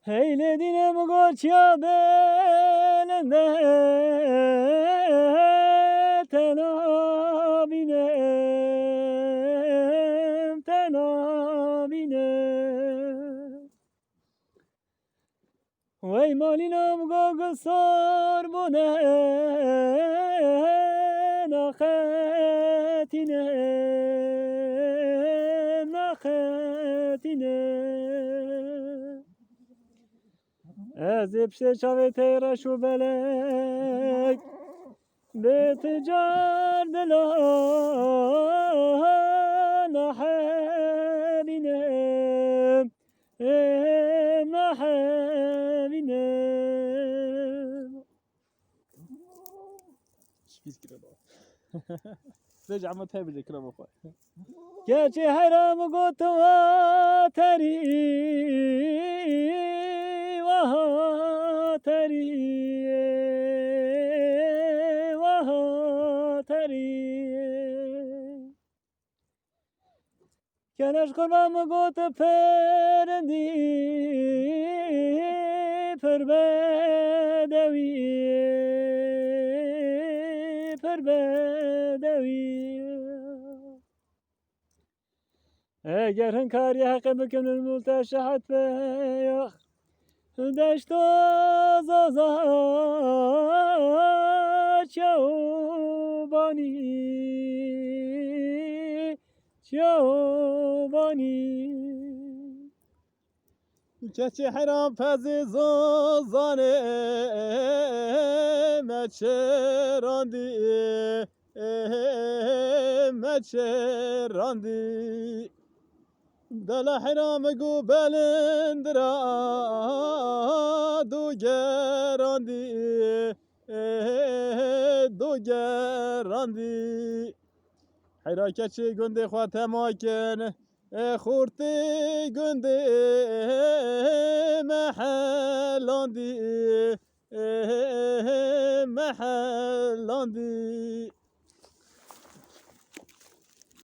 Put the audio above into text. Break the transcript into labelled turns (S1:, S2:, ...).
S1: Heyledinem goçya belinde tenabinem tenabinem Vay malinam gogol sar bune naketine naketine Ez ipşe çave teyra şu belek Beticar dela nahabinem nahabinem
S2: Şpis kira bak. Rejع ما تابع كده بخوي
S1: Gerçi haram gotwa teri vaha teri Keneş kurban got perendi perbedevi perbedevi اگر هنکاری حق بکن الملتشحت بیخ دشت زازا چوبانی چوبانی
S2: keçi hayran pezi zozane meçerandi meçerandi Dela hayran gu belindra du gerandi du دو گراندی. چی گنده خواه تماکن خورتی گنده محلاندی. محلاندی.